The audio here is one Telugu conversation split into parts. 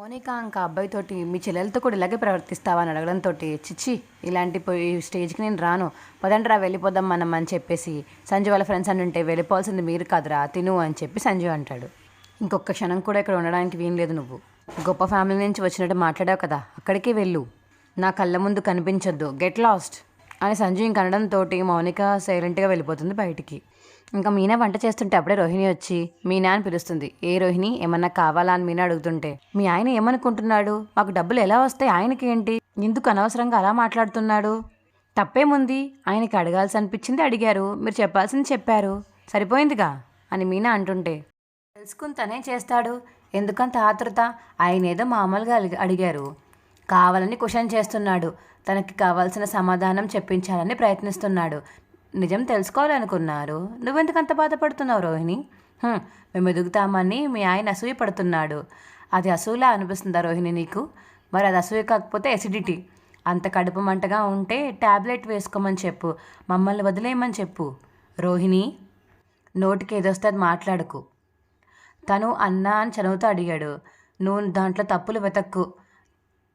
మోనికా ఇంకా అబ్బాయితోటి మీ చెల్లెలతో కూడా ఇలాగే ప్రవర్తిస్తావా అని అడగడంతో చిచ్చి ఇలాంటి పోయి స్టేజ్కి నేను రాను. పదండ్రా వెళ్ళిపోదాం మనం అని చెప్పేసి సంజు వాళ్ళ ఫ్రెండ్స్ అని ఉంటే వెళ్ళిపోవాల్సింది మీరు కాదురా తిను అని చెప్పి సంజు అంటాడు. ఇంకొక క్షణం కూడా ఇక్కడ ఉండడానికి వీలు లేదు నువ్వు. గొప్ప ఫ్యామిలీ నుంచి వచ్చినట్టు మాట్లాడావు కదా అక్కడికి వెళ్ళు. నా కళ్ళ ముందు కనిపించొద్దు. Get lost. అని సంజు ఇంక అనడంతో మౌనిక సైలెంట్గా వెళ్ళిపోతుంది బయటికి. ఇంకా మీనా వంట చేస్తుంటే అప్పుడే రోహిణి వచ్చి మీనా అని పిలుస్తుంది. ఏ రోహిణి ఏమన్నా కావాలా? అని మీనా అడుగుతుంటే మీ ఆయన ఏమనుకుంటున్నాడు? మాకు డబ్బులు ఎలా వస్తాయి? ఆయనకి ఏంటి? ఎందుకు అనవసరంగా అలా మాట్లాడుతున్నాడు? తప్పేముంది? ఆయనకి అడగాల్సి అనిపించింది అడిగారు. మీరు చెప్పాల్సింది చెప్పారు. సరిపోయిందిగా? అని మీనా అంటుంటే తెలుసుకుని తనే చేస్తాడు. ఎందుకంత ఆతృత ఆయన ఏదో మామూలుగా అడిగారు. కావాలని క్వశ్చన్ చేస్తున్నాడు. తనకి కావాల్సిన సమాధానం చెప్పించాలని ప్రయత్నిస్తున్నాడు. నిజం తెలుసుకోవాలనుకున్నారు. నువ్వెందుకు అంత బాధపడుతున్నావు రోహిణి? మేము ఎదుగుతామని మీ ఆయన అసూయ పడుతున్నాడు. అది అసూలా అనిపిస్తుందా రోహిణి నీకు? మరి అది అసూయ కాకపోతే ఎసిడిటీ అంత కడుపు మంటగా ఉంటే ట్యాబ్లెట్ వేసుకోమని చెప్పు. మమ్మల్ని వదిలేయమని చెప్పు. రోహిణి నోటికి ఏదొస్తే అది మాట్లాడకు. తను అన్నా అని చదువుతూ అడిగాడు. నువ్వు దాంట్లో తప్పులు వెతక్కు.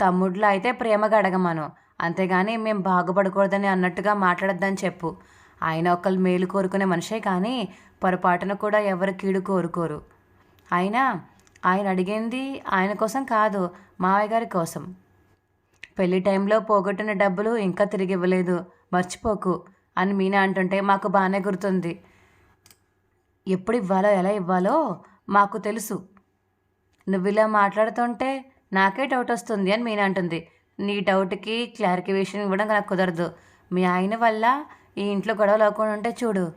తమ్ముడ్లో అయితే ప్రేమగా అడగమను అంతేగాని మేము బాగుపడకూడదని అన్నట్టుగా మాట్లాడొద్దని చెప్పు. ఆయన ఒకళ్ళు మేలు కోరుకునే మనిషే కానీ పొరపాటున కూడా ఎవరు కీడు కోరుకోరు. అయినా ఆయన అడిగింది ఆయన కోసం కాదు మావయ్య గారి కోసం. పెళ్ళి టైంలో పోగొట్టిన డబ్బులు ఇంకా తిరిగి ఇవ్వలేదు మర్చిపోకు అని మీనా అంటుంటే మాకు బాగానే గుర్తుంది. ఎప్పుడు ఇవ్వాలో ఎలా ఇవ్వాలో మాకు తెలుసు. నువ్వు ఇలా మాట్లాడుతుంటే నాకే డౌట్ వస్తుంది అని మీనా అంటుంది. నీ డౌట్కి క్లారిఫికేషన్ ఇవ్వడం నాకు కుదరదు. మీ ఆయన వల్ల ఈ ఇంట్లో గొడవలు అవ్వకుండా ఉంటే చూడు.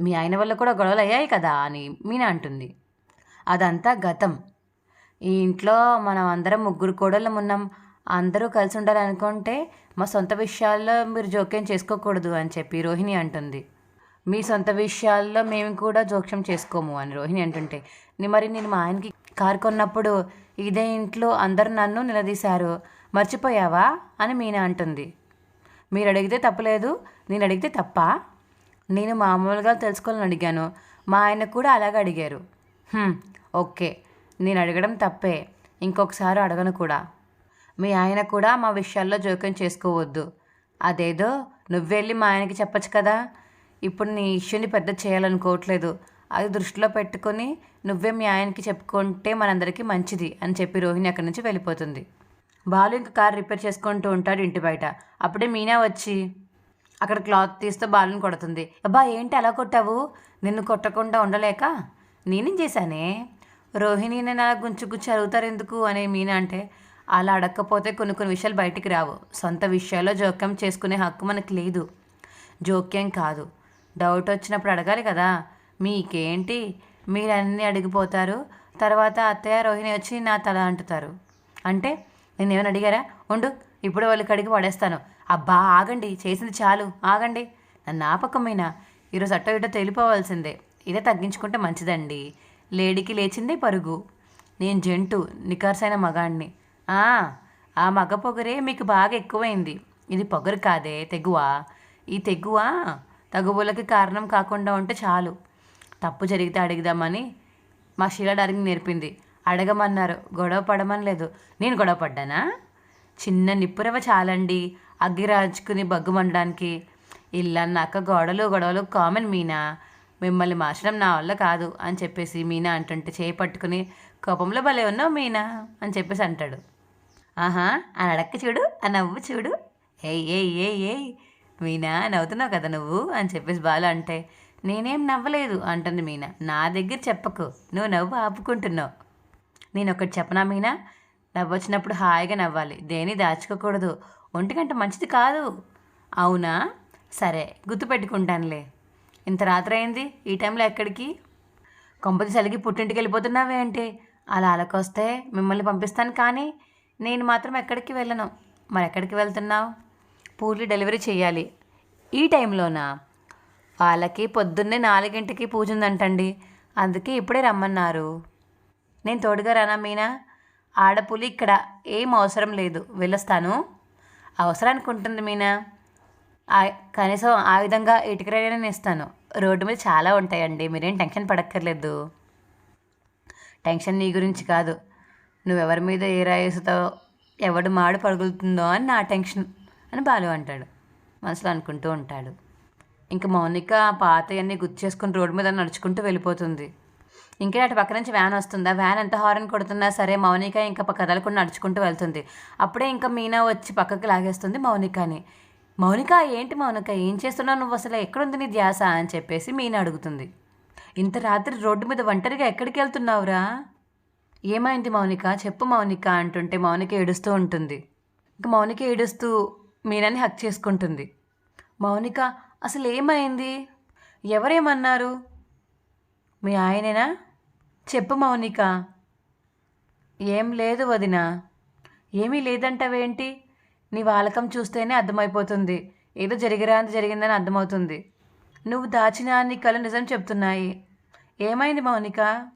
మీ ఆయన వల్ల కూడా గొడవలు అయ్యాయి కదా అని మీనా అంటుంది. అదంతా గతం. ఈ ఇంట్లో మనం అందరం ముగ్గురు కోడళ్ళం ఉన్నాం. అందరూ కలిసి ఉండాలనుకుంటే మా సొంత విషయాల్లో మీరు జోక్యం చేసుకోకూడదు అని చెప్పి రోహిణి అంటుంది. మీ సొంత విషయాల్లో మేము కూడా జోక్యం చేసుకోము అని రోహిణి అంటుంటే మరి నేను మా ఆయనకి కారు కొన్నప్పుడు ఇదే ఇంట్లో అందరు నన్ను నిలదీశారు. మర్చిపోయావా? అని మీనా అంటుంది. మీరు అడిగితే తప్పలేదు. నేను అడిగితే తప్ప? నేను మామూలుగా తెలుసుకోవాలని అడిగాను. మా ఆయన కూడా అలాగే అడిగారు. ఓకే. నేను అడగడం తప్పే. ఇంకొకసారి అడగను కూడా. మీ ఆయన కూడా మా విషయాల్లో జోక్యం చేసుకోవద్దు. అదేదో నువ్వెళ్ళి మా ఆయనకి చెప్పచ్చు కదా. ఇప్పుడు నీ ఇష్యూని పెద్ద చేయాలనుకోవట్లేదు. అది దృష్టిలో పెట్టుకొని నువ్వే మీ ఆయనకి చెప్పుకుంటే మనందరికీ మంచిది అని చెప్పి రోహిణి అక్కడి నుంచి వెళ్ళిపోతుంది. బాలు ఇంకా కార్ రిపేర్ చేసుకుంటూ ఉంటాడు ఇంటి బయట. అప్పుడే మీనా వచ్చి అక్కడ క్లాత్ తీస్తే బాలుని కొడుతుంది. అబ్బా ఏంటి అలా కొట్టావు? నిన్ను కొట్టకుండా ఉండలేక? నేనేం చేశానే? రోహిణిని అలా గుంచు గుచ్చి అడుగుతారు ఎందుకు? అని మీనా అంటే అలా అడగకపోతే కొన్ని కొన్ని విషయాలు బయటికి రావు. సొంత విషయాల్లో జోక్యం చేసుకునే హక్కు మనకు లేదు. జోక్యం కాదు. డౌట్ వచ్చినప్పుడు అడగాలి కదా. మీకేంటి? మీరు అడిగిపోతారు. తర్వాత అత్తయ్య రోహిణి వచ్చి నా తల అంటుతారు. అంటే నేను ఏమైనా అడిగారా? ఉండు ఇప్పుడు వాళ్ళకి అడిగి పడేస్తాను. అబ్బా ఆగండి చేసింది చాలు ఆగండి. నన్ను ఆపకమైనా ఈరోజు అట్టో ఇటో తేలిపోవాల్సిందే. ఇదే తగ్గించుకుంటే మంచిదండి. లేడీకి లేచిందే పరుగు. నేను జంటు నికార్సైన మగాణ్ణి. ఆ, ఆ మగ పొగరే మీకు బాగా ఎక్కువైంది. ఇది పొగరు కాదే తెగువ? ఈ తెగువ? తగువులకి కారణం కాకుండా ఉంటే చాలు. తప్పు జరిగితే అడిగిదామని మా శీల నేర్పింది. అడగమన్నారు. గొడవ పడమని లేదు. నేను గొడవ పడ్డానా? చిన్న నిప్పురవ చాలండి. అగ్గి రాజుకుని బగ్గుమండడానికి ఇల్లన్నాక గొడవలు గొడవలు కామన్ మీనా? మిమ్మల్ని మార్చడం నా వల్ల కాదు అని చెప్పేసి మీనా అంటుంటే చేయి పట్టుకుని కోపంలో భలే ఉన్నావు మీనా అని చెప్పేసి అంటాడు. ఆహా అని అడక్క చూడు ఆ నవ్వు చూడు. ఏయ్ ఏయ్ ఏయ్ ఏయ్ మీనా నవ్వుతున్నావు కదా నువ్వు అని చెప్పేసి బాలు అంటే నేనేం నవ్వలేదు అంటుంది మీనా. నా దగ్గర చెప్పకు. నువ్వు నవ్వు ఆపుకుంటున్నావు. నేను ఒకటి చెప్పనా మీనా? నవ్వొచ్చినప్పుడు హాయిగా నవ్వాలి. దేని దాచుకోకూడదు. ఒంటికంటే మంచిది కాదు. అవునా? సరే గుర్తుపెట్టుకుంటానులే ఇంత రాత్రి అయింది. ఈ టైంలో ఎక్కడికి? కొంపతి చలికి పుట్టింటికి వెళ్ళిపోతున్నావే అంటే? అలా అలకొస్తే మిమ్మల్ని పంపిస్తాను కానీ నేను మాత్రం ఎక్కడికి వెళ్ళను. మరి ఎక్కడికి వెళ్తున్నావు? పూర్లు డెలివరీ చేయాలి ఈ టైంలోనా? వాళ్ళకి పొద్దున్నే నాలుగింటికి పూజ ఉందంటండి. అందుకే ఇప్పుడే రమ్మన్నారు. నేను తోడుగా రానా మీనా? ఆడపులి ఇక్కడ ఏం అవసరం లేదు. వెళ్ళొస్తాను. అవసరానికి ఉంటుంది మీనా? ఆ- కనీసం ఆ విధంగా ఇటుకరైనా నేను ఇస్తాను రోడ్డు మీద చాలా ఉంటాయండి. మీరేం టెన్షన్ పడక్కర్లేదు. టెన్షన్ నీ గురించి కాదు. నువ్వెవరి మీద ఏ రాయేస్తావో ఎవడు మాడు పడుగులుతుందో అని నా టెన్షన్ అని బాలు అంటాడు. మనసులో అనుకుంటూ ఉంటాడు. ఇంకా మౌనిక పాతయన్నీ గుర్చేసుకుని రోడ్డు మీద నడుచుకుంటూ వెళ్ళిపోతుంది. ఇంకా అటు పక్క నుంచి వ్యాన్ వస్తుంది? ఆ వ్యాన్ ఎంత హారన్ కొడుతున్నా సరే మౌనిక ఇంకా పక్క కదలకుండా నడుచుకుంటూ వెళ్తుంది. అప్పుడే ఇంకా మీనా వచ్చి పక్కకి లాగేస్తుంది మౌనికని. మౌనిక ఏంటి మౌనిక? ఏం చేస్తున్నావు నువ్వు అసలు? ఎక్కడుంది నీ ధ్యాస? అని చెప్పేసి మీనా అడుగుతుంది. ఇంత రాత్రి రోడ్డు మీద ఒంటరిగా ఎక్కడికి వెళ్తున్నావురా? ఏమైంది మౌనిక? చెప్పు మౌనిక అంటుంటే మౌనిక ఏడుస్తూ ఉంటుంది. ఇంకా మౌనిక ఏడుస్తూ మీనాని హక్ చేసుకుంటుంది. మౌనిక అసలు ఏమైంది ఎవరేమన్నారు? మీ ఆయనేనా? చెప్పు మౌనిక. ఏం లేదు వదిన. ఏమీ లేదంటావేంటి? నీ వాలకం చూస్తేనే అర్థమైపోతుంది. ఏదో జరిగిరాంత జరిగిందని అర్థమవుతుంది. నువ్వు దాచిన నీ కళ్ళు నిజం చెప్తున్నాయి. ఏమైంది మౌనిక?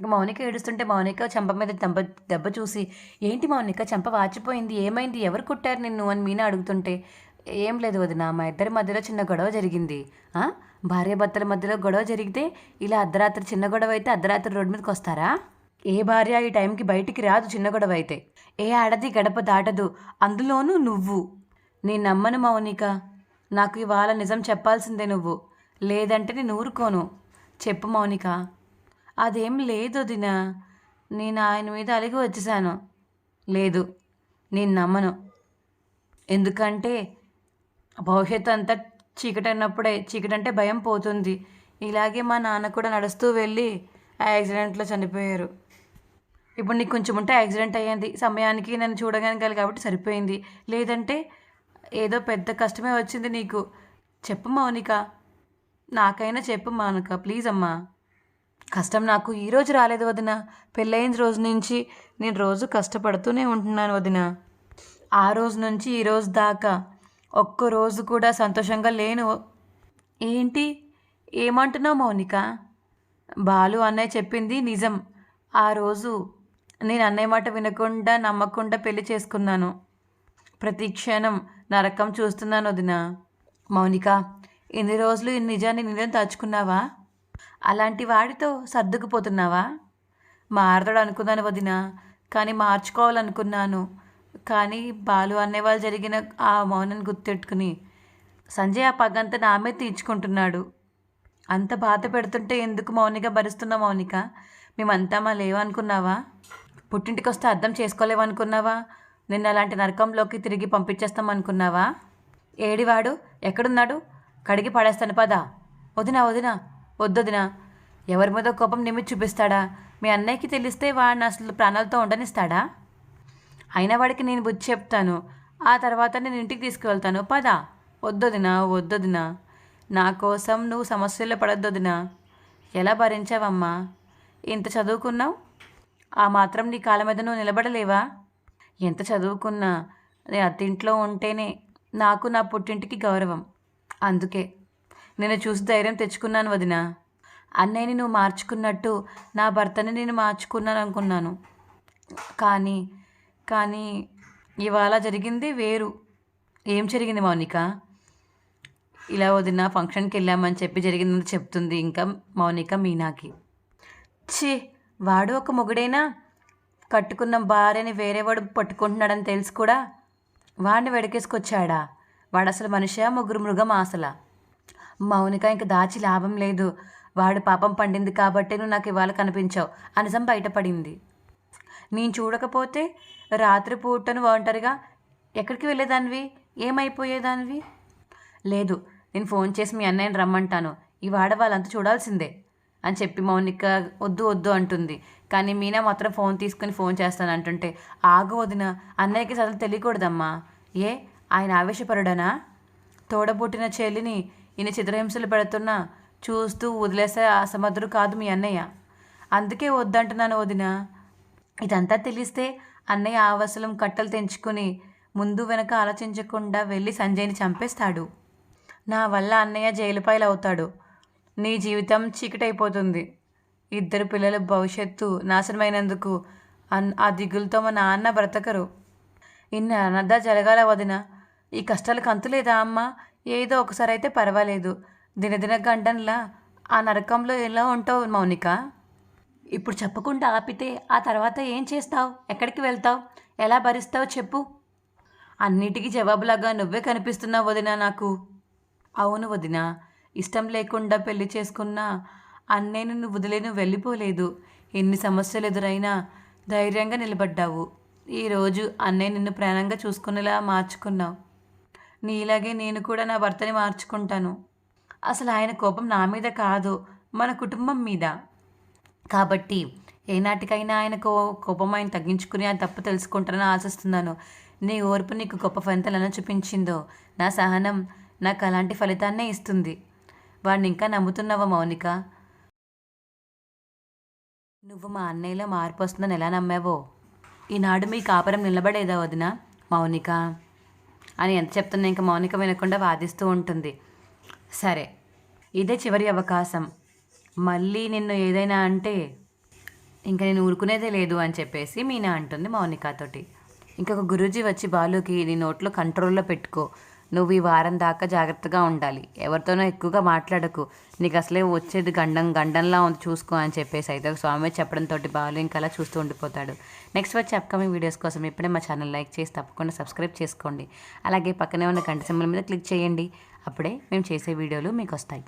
మౌనిక ఏడుస్తుంటే మౌనిక చెంప మీద దెబ్బ దెబ్బ చూసి ఏంటి మౌనిక చెంప వాచిపోయింది. ఏమైంది? ఎవరు కుట్టారు నిన్ను? అని మీనా అడుగుతుంటే ఏం లేదు వదిన మా ఇద్దరి మధ్యలో చిన్న గొడవ జరిగింది. ఆ? భార్యాభర్తల మధ్యలో గొడవ జరిగితే ఇలా అర్ధరాత్రి చిన్న గొడవ అయితే అర్ధరాత్రి రోడ్డు మీదకి వస్తారా? ఏ భార్య ఈ టైంకి బయటికి రాదు చిన్న గొడవ అయితే. ఏ ఆడది గడప దాటదు అందులోనూ నువ్వు. నేను నమ్మను మౌనిక నాకు ఇవాళ నిజం చెప్పాల్సిందే నువ్వు. లేదంటే నేను ఊరుకోను. చెప్పు మౌనిక. అదేం లేదు వదినా నేను ఆయన మీద అలిగి వచ్చేసాను. లేదు నేను నమ్మను. ఎందుకంటే భవిష్యత్తు అంతా చీకటి అన్నప్పుడే చీకటి అంటే భయం పోతుంది. ఇలాగే మా నాన్న కూడా నడుస్తూ వెళ్ళి ఆ యాక్సిడెంట్లో చనిపోయారు. ఇప్పుడు నీకు కొంచెం ఉంటే యాక్సిడెంట్ అయ్యింది. సమయానికి నన్ను చూడగలగాలి కాబట్టి సరిపోయింది. లేదంటే ఏదో పెద్ద కష్టమే వచ్చింది నీకు. చెప్పు మౌనిక. నాకైనా చెప్పు మౌనిక. ప్లీజ్ అమ్మా. కష్టం నాకు ఈరోజు రాలేదు వదిన. పెళ్ళైన రోజు నుంచి నేను రోజు కష్టపడుతూనే ఉంటున్నాను వదిన. ఆ రోజు నుంచి ఈ రోజు దాకా ఒక్క రోజు కూడా సంతోషంగా లేను. ఏంటి? ఏమంటున్నావు మౌనిక? బాలు అన్నయ్య చెప్పింది నిజం. ఆ రోజు నేను అన్నయ్య మాట వినకుండా నమ్మకుండా పెళ్ళి చేసుకున్నాను. ప్రతి క్షణం నరకం చూస్తున్నాను వదిన. మౌనిక ఇన్ని రోజులు ఈ నిజాన్ని నిజం దాచుకున్నావా? అలాంటి వాడితో సర్దుకుపోతున్నావా? మారతాడు అనుకున్నాను వదిన కానీ మార్చుకోవాలనుకున్నాను. కానీ బాలు అనేవాళ్ళు జరిగిన ఆ మౌనాన్ని గుర్తెట్టుకుని సంజయ్ ఆ పగంతా నామే తీర్చుకుంటున్నాడు. అంత బాధ పెడుతుంటే ఎందుకు మౌనిక భరిస్తున్నా మౌనిక? మేమంతా మా లేవనుకున్నావా? పుట్టింటికి వస్తే అర్థం చేసుకోలేవనుకున్నావా? నిన్న అలాంటి నరకంలోకి తిరిగి పంపించేస్తాం అనుకున్నావా ఏడివాడు? ఎక్కడున్నాడు? కడిగి పడేస్తాను పదా. వదినా వదినా వద్దొదినా ఎవరి మీద కోపం నిమ్మి చూపిస్తాడా? మీ అన్నయ్యకి తెలిస్తే వాడిని అసలు ప్రాణాలతో ఉండనిస్తాడా? అయినా వాడికి నేను బుద్ధి చెప్తాను. ఆ తర్వాత నేను ఇంటికి తీసుకువెళ్తాను. పదా. వద్దొదినా వద్దొదినా నా కోసం నువ్వు సమస్యల్లో పడొద్దొదినా ఎలా భరించావమ్మా? ఇంత చదువుకున్నావు? ఆ మాత్రం నీ కాళ్ళ మీద నువ్వు నిలబడలేవా? ఎంత చదువుకున్నా? నేను అత్తింట్లో ఉంటేనే నాకు నా పుట్టింటికి గౌరవం. అందుకే నేను చూసి ధైర్యం తెచ్చుకున్నాను వదిన. అన్నయ్యని నువ్వు మార్చుకున్నట్టు నా భర్తని నేను మార్చుకున్నాను అనుకున్నాను. కానీ కానీ ఇవాళ జరిగింది వేరు. ఏం జరిగింది మౌనిక? ఇలా వదిన ఫంక్షన్కి వెళ్ళామని చెప్పి జరిగిందని చెప్తుంది ఇంకా మౌనిక మీనాకి. ఛీ! వాడు ఒక మొగుడైనా? కట్టుకున్న భార్యని వేరేవాడు పట్టుకుంటున్నాడని తెలిసి కూడా. వాడిని వెడకేసుకొచ్చాడా? వాడు అసలు మనిషా ముగ్గురు మృగం ఆసల మౌనిక ఇంక దాచి లాభం లేదు. వాడు పాపం పండింది కాబట్టే నువ్వు నాకు ఇవాళ కనిపించావు. అనసం బయటపడింది. నేను చూడకపోతే రాత్రి పూటను ఒంటరిగా ఎక్కడికి వెళ్ళేదానివి? ఏమైపోయేదానివి? లేదు నేను ఫోన్ చేసి మీ అన్నయ్యని రమ్మంటాను. ఈ వాడ వాళ్ళంతా చూడాల్సిందే అని చెప్పి మౌనిక వద్దు వద్దు అంటుంది. కానీ మీనా మాత్రం ఫోన్ తీసుకుని ఫోన్ చేస్తాను అంటుంటే ఆగు వదిన అన్నయ్యకి అసలు తెలియకూడదమ్మా. ఏ ఆయన ఆవేశపరుడనా? తోడబుట్టిన చెల్లిని ఈయన చిత్రహింసలు పెడుతున్నా చూస్తూ వదిలేసే అసమర్థుడు కాదు మీ అన్నయ్య. అందుకే వద్దంటున్నాను వదినా. ఇదంతా తెలిస్తే అన్నయ్య ఆవసలం కట్టలు తెంచుకుని ముందు వెనక ఆలోచించకుండా వెళ్ళి సంజయ్ని చంపేస్తాడు. నా వల్ల అన్నయ్య జైలుపాయలు అవుతాడు నీ జీవితం చీకటైపోతుంది. ఇద్దరు పిల్లల భవిష్యత్తు నాశనమైనందుకు అన్ ఆ దిగులతో మా నాన్న బ్రతకరు. ఇన్ని అనర్థ జరగాల వదిన. ఈ కష్టాలకు అంతులేదా అమ్మ? ఏదో ఒకసారి అయితే పర్వాలేదు. దినదిన గంటన్లా ఆ నరకంలో ఎలా ఉంటావు మౌనిక? ఇప్పుడు చెప్పకుండా ఆపితే ఆ తర్వాత ఏం చేస్తావు? ఎక్కడికి వెళ్తావు? ఎలా భరిస్తావు చెప్పు. అన్నిటికీ జవాబులాగా నువ్వే కనిపిస్తున్నావు వదిన నాకు. అవును వదిన ఇష్టం లేకుండా పెళ్ళి చేసుకున్నా అన్నయ్య నువ్వు వదిలేను వెళ్ళిపోలేదు. ఎన్ని సమస్యలు ఎదురైనా ధైర్యంగా నిలబడ్డావు. ఈరోజు అన్నయ్య నిన్ను ప్రాణంగా చూసుకునేలా మార్చుకున్నావు. నీలాగే నేను కూడా నా భర్తని మార్చుకుంటాను. అసలు ఆయన కోపం నా మీద కాదు మన కుటుంబం మీద. కాబట్టి ఏనాటికైనా ఆయన కో కోపం ఆయన తగ్గించుకుని ఆయన తప్పు తెలుసుకుంటారని ఆశిస్తున్నాను. నీ ఓర్పు నీకు గొప్ప ఫలితాలను చూపించిందో నా సహనం నాకు అలాంటి ఫలితాన్నే ఇస్తుంది. వాడిని ఇంకా నమ్ముతున్నావా మౌనిక? నువ్వు మా అన్నయ్యలో మార్పు వస్తుందని ఎలా నమ్మావో? ఈనాడు మీ కాపురం నిలబడేదా వదిన? మౌనిక. అని ఎంత చెప్తున్నా ఇంకా మౌనిక వినకుండా వాదిస్తూ ఉంటుంది. సరే ఇదే చివరి అవకాశం. మళ్ళీ నిన్ను ఏదైనా అంటే ఇంకా నేను ఊరుకునేదే లేదు అని చెప్పేసి మీనా అంటుంది మౌనికాతోటి. ఇంకొక గురూజీ వచ్చి బాలుకి నీ నోట్లో కంట్రోల్లో పెట్టుకో. నువ్వు ఈ వారం దాకా జాగ్రత్తగా ఉండాలి. ఎవరితోనో ఎక్కువగా మాట్లాడకు. నీకు అసలే వచ్చేది గండం గండంలా ఉంది చూసుకో అని చెప్పేసి అయితే ఒక స్వామి చెప్పడంతో బాలు ఇంకా అలా చూస్తూ ఉండిపోతాడు. నెక్స్ట్ వచ్చే అప్కమింగ్ వీడియోస్ కోసం ఇప్పుడే మా ఛానల్ లైక్ చేసి తప్పకుండా సబ్స్క్రైబ్ చేసుకోండి. అలాగే పక్కనే ఉన్న గంట సింబల్ మీద క్లిక్ చేయండి. అప్పుడే మేము చేసే వీడియోలు మీకు వస్తాయి.